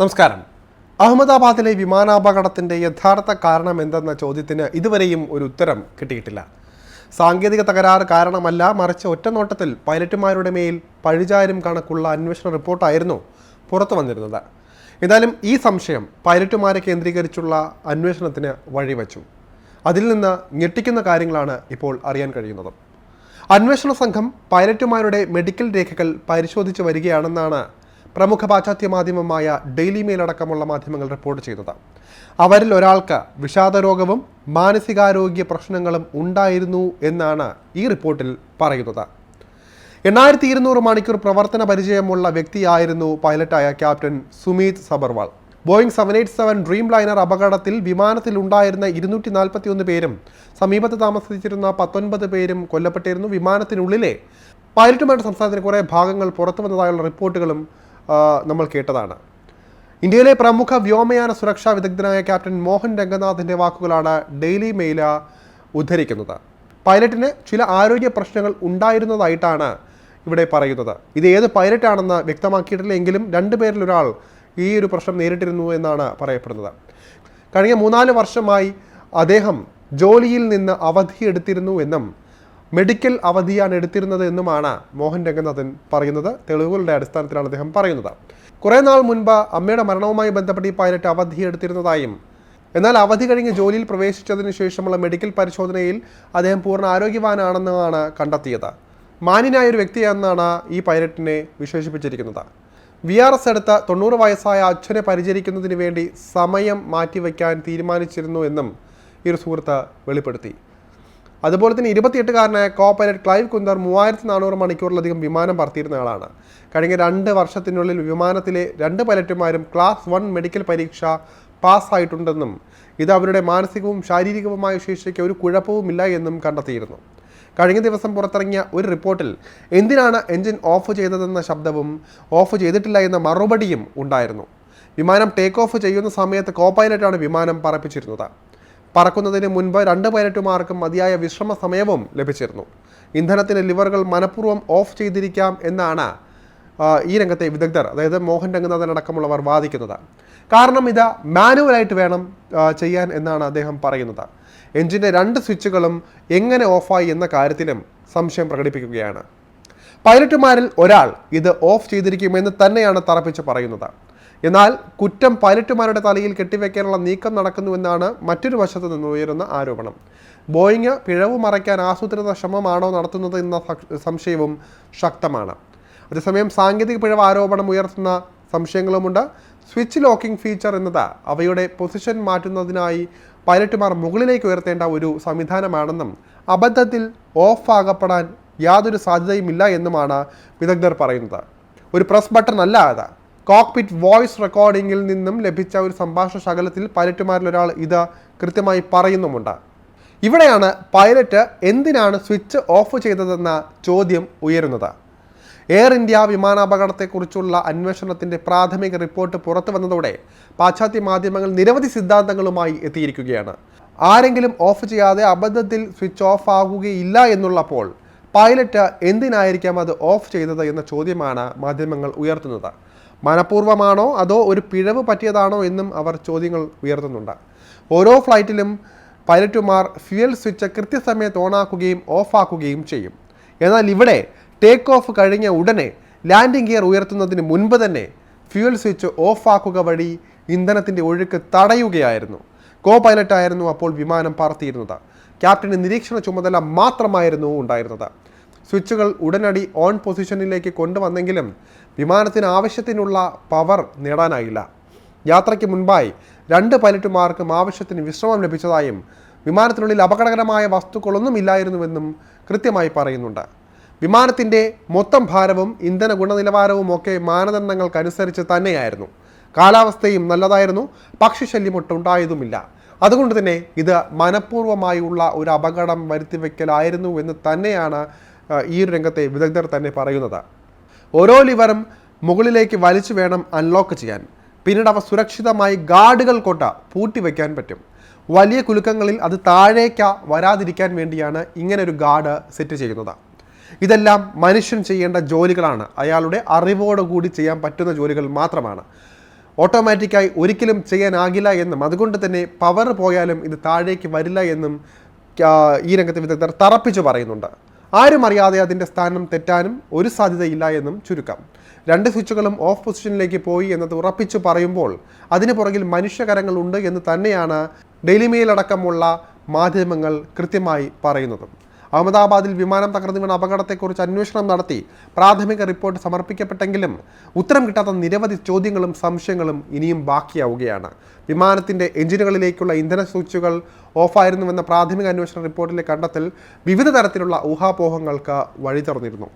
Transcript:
നമസ്കാരം. അഹമ്മദാബാദിലെ വിമാനാപകടത്തിന്റെ യഥാർത്ഥ കാരണം എന്തെന്ന ചോദ്യത്തിന് ഇതുവരെയും ഒരു ഉത്തരം കിട്ടിയിട്ടില്ല. സാങ്കേതിക തകരാറ് കാരണമല്ല മറിച്ച് ഒറ്റനോട്ടത്തിൽ പൈലറ്റുമാരുടെ മേൽ പഴിചാരും കണക്കുള്ള അന്വേഷണ റിപ്പോർട്ടായിരുന്നു പുറത്തു വന്നിരുന്നത്. എന്തായാലും ഈ സംശയം പൈലറ്റുമാരെ കേന്ദ്രീകരിച്ചുള്ള അന്വേഷണത്തിന് വഴിവെച്ചു. അതിൽ നിന്ന് ഞെട്ടിക്കുന്ന കാര്യങ്ങളാണ് ഇപ്പോൾ അറിയാൻ കഴിയുന്നത്. അന്വേഷണ സംഘം പൈലറ്റുമാരുടെ മെഡിക്കൽ രേഖകൾ പരിശോധിച്ച് വരികയാണെന്നാണ് പ്രമുഖ പാശ്ചാത്യ മാധ്യമമായ ഡെയിലി മെയിൽ അടക്കമുള്ള മാധ്യമങ്ങൾ റിപ്പോർട്ട് ചെയ്തത്. അവരിൽ ഒരാൾക്ക് വിഷാദരോഗവും മാനസികാരോഗ്യ പ്രശ്നങ്ങളും ഉണ്ടായിരുന്നു എന്നാണ് ഈ റിപ്പോർട്ടിൽ പറയുന്നത്. എണ്ണായിരത്തി ഇരുന്നൂറ് മണിക്കൂർ പ്രവർത്തന പരിചയമുള്ള വ്യക്തിയായിരുന്നു പൈലറ്റായ captain Sumeet Sabharwal. Boeing seven eight seven dreamliner അപകടത്തിൽ വിമാനത്തിൽ ഉണ്ടായിരുന്ന ഇരുന്നൂറ്റി നാൽപ്പത്തി ഒന്ന് പേരും സമീപത്ത് താമസിച്ചിരുന്ന പത്തൊൻപത് പേരും കൊല്ലപ്പെട്ടിരുന്നു. വിമാനത്തിനുള്ളിലെ പൈലറ്റുമാരുടെ സംസ്ഥാനത്തിന് കുറേ ഭാഗങ്ങൾ പുറത്തു വന്നതായുള്ള റിപ്പോർട്ടുകളും നമ്മൾ കേട്ടതാണ്. ഇന്ത്യയിലെ പ്രമുഖ വ്യോമയാന സുരക്ഷാ വിദഗ്ധനായ ക്യാപ്റ്റൻ മോഹൻ രംഗനാഥിന്റെ വാക്കുകളാണ് ഡെയിലി മെയില ഉദ്ധരിക്കുന്നത്. പൈലറ്റിന് ചില ആരോഗ്യ പ്രശ്നങ്ങൾ ഉണ്ടായിരുന്നതായിട്ടാണ് ഇവിടെ പറയുന്നത്. ഇത് ഏത് പൈലറ്റാണെന്ന് വ്യക്തമാക്കിയിട്ടില്ല എങ്കിലും രണ്ടുപേരിൽ ഒരാൾ ഈ ഒരു പ്രശ്നം നേരിട്ടിരുന്നു എന്നാണ് പറയപ്പെടുന്നത്. കഴിഞ്ഞ മൂന്നാൽ വർഷമായി അദ്ദേഹം ജോലിയിൽ നിന്ന് അവധിയെടുത്തിരുന്നു എന്നും മെഡിക്കൽ അവധിയാണ് എടുത്തിരുന്നത് എന്നുമാണ് മോഹൻ രംഗനാഥൻ പറയുന്നത്. തെളിവുകളുടെ അടിസ്ഥാനത്തിലാണ് അദ്ദേഹം പറയുന്നത്. കുറേ നാൾ മുൻപ് അമ്മയുടെ മരണവുമായി ബന്ധപ്പെട്ട് ഈ പൈലറ്റ് അവധി എടുത്തിരുന്നതായും എന്നാൽ അവധി കഴിഞ്ഞ് ജോലിയിൽ പ്രവേശിച്ചതിന് ശേഷമുള്ള മെഡിക്കൽ പരിശോധനയിൽ അദ്ദേഹം പൂർണ ആരോഗ്യവാനാണെന്നാണ് കണ്ടെത്തിയത്. മാന്യനായ ഒരു വ്യക്തിയാണെന്നാണ് ഈ പൈലറ്റിനെ വിശേഷിപ്പിച്ചിരിക്കുന്നത്. വി ആർ എസ് എടുത്ത തൊണ്ണൂറ് വയസ്സായ അച്ഛനെ പരിചരിക്കുന്നതിന് വേണ്ടി സമയം മാറ്റിവെക്കാൻ തീരുമാനിച്ചിരുന്നു എന്നും ഈ ഒരു സുഹൃത്ത് വെളിപ്പെടുത്തി. അതുപോലെ തന്നെ ഇരുപത്തിയെട്ടുകാരനായ കോ പൈലറ്റ് ക്ലൈവ് കുന്ദർ മൂവായിരത്തി നാനൂറ് മണിക്കൂറിലധികം വിമാനം പറത്തിയിരുന്ന ആളാണ്. കഴിഞ്ഞ രണ്ട് വർഷത്തിനുള്ളിൽ വിമാനത്തിലെ രണ്ട് പൈലറ്റുമാരും ക്ലാസ് വൺ മെഡിക്കൽ പരീക്ഷ പാസ്സായിട്ടുണ്ടെന്നും ഇത് അവരുടെ മാനസികവും ശാരീരികവുമായ ശേഷിക്ക് ഒരു കുഴപ്പവുമില്ല എന്നും കണ്ടെത്തിയിരുന്നു. കഴിഞ്ഞ ദിവസം പുറത്തിറങ്ങിയ ഒരു റിപ്പോർട്ടിൽ എന്തിനാണ് എഞ്ചിൻ ഓഫ് ചെയ്തതെന്ന ശബ്ദവും ഓഫ് ചെയ്തിട്ടില്ല എന്ന മറുപടിയും ഉണ്ടായിരുന്നു. വിമാനം ടേക്ക് ഓഫ് ചെയ്യുന്ന സമയത്ത് കോ പൈലറ്റാണ് വിമാനം പറപ്പിച്ചിരുന്നത്. പറക്കുന്നതിന് മുൻപ് രണ്ട് പൈലറ്റുമാർക്കും മതിയായ വിശ്രമ സമയവും ലഭിച്ചിരുന്നു. ഇന്ധനത്തിന് ലിവറുകൾ മനഃപൂർവം ഓഫ് ചെയ്തിരിക്കാം എന്നാണ് ഈ രംഗത്തെ വിദഗ്ധർ അതായത് മോഹൻ രംഗനാഥൻ അടക്കമുള്ളവർ വാദിക്കുന്നത്. കാരണം ഇത് മാനുവലായിട്ട് വേണം ചെയ്യാൻ എന്നാണ് അദ്ദേഹം പറയുന്നത്. എഞ്ചിന്റെ രണ്ട് സ്വിച്ചുകളും എങ്ങനെ ഓഫായി എന്ന കാര്യത്തിലും സംശയം പ്രകടിപ്പിക്കുകയാണ്. പൈലറ്റുമാരിൽ ഒരാൾ ഇത് ഓഫ് ചെയ്തിരിക്കുമെന്ന് തന്നെയാണ് തറപ്പിച്ച് പറയുന്നത്. എന്നാൽ കുറ്റം പൈലറ്റുമാരുടെ തലയിൽ കെട്ടിവെക്കാനുള്ള നീക്കം നടക്കുന്നുവെന്നാണ് മറ്റൊരു വശത്ത് നിന്ന് ഉയരുന്ന ആരോപണം. ബോയിങ് പിഴവ് മറയ്ക്കാൻ ആസൂത്രിത ശ്രമമാണോ നടത്തുന്നത് എന്ന സംശയവും ശക്തമാണ്. അതേസമയം സാങ്കേതിക പിഴവ് ആരോപണം ഉയർത്തുന്ന സംശയങ്ങളുമുണ്ട്. സ്വിച്ച് ലോക്കിംഗ് ഫീച്ചർ എന്നത് അവയുടെ പൊസിഷൻ മാറ്റുന്നതിനായി പൈലറ്റുമാർ മുകളിലേക്ക് ഉയർത്തേണ്ട ഒരു സംവിധാനമാണെന്നും അബദ്ധത്തിൽ ഓഫ് ആകപ്പെടാൻ യാതൊരു സാധ്യതയുമില്ല എന്നുമാണ് വിദഗ്ധർ പറയുന്നത്. ഒരു പ്രസ് ബട്ടൺ അല്ല അത്. കോക്പിറ്റ് വോയിസ് റെക്കോർഡിങ്ങിൽ നിന്നും ലഭിച്ച ഒരു സംഭാഷണ ശകലത്തിൽ പൈലറ്റുമാരിൽ ഒരാൾ ഇത് കൃത്യമായി പറയുന്നുമുണ്ട്. ഇവിടെയാണ് പൈലറ്റ് എന്തിനാണ് സ്വിച്ച് ഓഫ് ചെയ്തതെന്ന ചോദ്യം ഉയരുന്നത്. എയർ ഇന്ത്യ വിമാനാപകടത്തെക്കുറിച്ചുള്ള അന്വേഷണത്തിന്റെ പ്രാഥമിക റിപ്പോർട്ട് പുറത്തു വന്നതോടെ പാശ്ചാത്യ മാധ്യമങ്ങൾ നിരവധി സിദ്ധാന്തങ്ങളുമായി എത്തിയിരിക്കുകയാണ്. ആരെങ്കിലും ഓഫ് ചെയ്യാതെ അബദ്ധത്തിൽ സ്വിച്ച് ഓഫ് ആകുകയില്ല എന്നുള്ളപ്പോൾ പൈലറ്റ് എന്തിനായിരിക്കാം അത് ഓഫ് ചെയ്തത് എന്ന ചോദ്യമാണ് മാധ്യമങ്ങൾ ഉയർത്തുന്നത്. മനഃപൂർവമാണോ അതോ ഒരു പിഴവ് പറ്റിയതാണോ എന്നും അവർ ചോദ്യങ്ങൾ ഉയർത്തുന്നുണ്ട്. ഓരോ ഫ്ലൈറ്റിലും പൈലറ്റുമാർ ഫ്യൂൽ സ്വിച്ച് കൃത്യസമയത്ത് ഓണാക്കുകയും ഓഫാക്കുകയും ചെയ്യും. എന്നാൽ ഇവിടെ ടേക്ക് ഓഫ് കഴിഞ്ഞ ഉടനെ ലാൻഡിംഗ് ഗിയർ ഉയർത്തുന്നതിന് മുൻപ് തന്നെ ഫ്യൂൽ സ്വിച്ച് ഓഫാക്കുക വഴി ഇന്ധനത്തിന്റെ ഒഴുക്ക് തടയുകയായിരുന്നു. കോ പൈലറ്റായിരുന്നു അപ്പോൾ വിമാനം പറത്തിയിരുന്നത്. ക്യാപ്റ്റന് നിരീക്ഷണ ചുമതല മാത്രമായിരുന്നു ഉണ്ടായിരുന്നത്. സ്വിച്ചുകൾ ഉടനടി ഓൺ പൊസിഷനിലേക്ക് കൊണ്ടുവന്നെങ്കിലും വിമാനത്തിന് ആവശ്യത്തിനുള്ള പവർ നേടാനായില്ല. യാത്രയ്ക്ക് മുൻപായി രണ്ട് പൈലറ്റുമാർക്കും ആവശ്യത്തിന് വിശ്രമം ലഭിച്ചതായും വിമാനത്തിനുള്ളിൽ അപകടകരമായ വസ്തുക്കളൊന്നും ഇല്ലായിരുന്നുവെന്നും കൃത്യമായി പറയുന്നുണ്ട്. വിമാനത്തിന്റെ മൊത്തം ഭാരവും ഇന്ധന ഗുണനിലവാരവും ഒക്കെ മാനദണ്ഡങ്ങൾക്കനുസരിച്ച് തന്നെയായിരുന്നു. കാലാവസ്ഥയും നല്ലതായിരുന്നു പക്ഷിശല്യം ഒട്ടുണ്ടായതുമില്ല അതുകൊണ്ട് തന്നെ ഇത് മനഃപൂർവമായുള്ള ഒരു അപകടം വരുത്തിവെക്കലായിരുന്നു എന്ന് തന്നെയാണ് ഈ ഒരു രംഗത്തെ വിദഗ്ധർ തന്നെ പറയുന്നത്. ഓരോ ലിവറും മുകളിലേക്ക് വലിച്ചു വേണം അൺലോക്ക് ചെയ്യാൻ. പിന്നീട് അവ സുരക്ഷിതമായി ഗാർഡുകൾ കൊണ്ട് പൂട്ടിവെക്കാൻ പറ്റും. വലിയ കുലുക്കങ്ങളിൽ അത് താഴേക്ക വരാതിരിക്കാൻ വേണ്ടിയാണ് ഇങ്ങനെ ഒരു ഗാർഡ് സെറ്റ് ചെയ്യുന്നത്. ഇതെല്ലാം മനുഷ്യൻ ചെയ്യേണ്ട ജോലികളാണ്. അയാളുടെ അറിവോടുകൂടി ചെയ്യാൻ പറ്റുന്ന ജോലികൾ മാത്രമാണ്. ഓട്ടോമാറ്റിക്കായി ഒരിക്കലും ചെയ്യാനാകില്ല എന്നും അതുകൊണ്ട് തന്നെ പവർ പോയാലും ഇത് താഴേക്ക് വരില്ല എന്നും ഈ രംഗത്തെ വിദഗ്ധർ തറപ്പിച്ചു പറയുന്നുണ്ട്. ആരും അറിയാതെ അതിന്റെ സ്ഥാനം തെറ്റാനും ഒരു സാധ്യതയില്ല എന്നും ചുരുക്കം. രണ്ട് സ്വിച്ചുകളും ഓഫ് പൊസിഷനിലേക്ക് പോയി എന്നത് ഉറപ്പിച്ചു പറയുമ്പോൾ അതിന് പുറകിൽ മനുഷ്യകരങ്ങൾ ഉണ്ട് എന്ന് തന്നെയാണ് ഡെയിലി മെയിൽ അടക്കമുള്ള മാധ്യമങ്ങൾ കൃത്യമായി പറയുന്നതും. അഹമ്മദാബാദിൽ വിമാനം തകർന്നു വീണ അപകടത്തെക്കുറിച്ച് അന്വേഷണം നടത്തി. പ്രാഥമിക റിപ്പോർട്ട് സമർപ്പിക്കപ്പെട്ടെങ്കിലും ഉത്തരം കിട്ടാത്ത നിരവധി ചോദ്യങ്ങളും സംശയങ്ങളും ഇനിയും ബാക്കിയാവുകയാണ്. വിമാനത്തിന്റെ എഞ്ചിനുകളിലേക്കുള്ള ഇന്ധന സ്വിച്ചുകൾ ഓഫായിരുന്നുവെന്ന പ്രാഥമിക അന്വേഷണ റിപ്പോർട്ടിലെ കണ്ടെത്തൽ വിവിധ തരത്തിലുള്ള ഊഹാപോഹങ്ങൾക്ക് വഴി തുറന്നിരുന്നു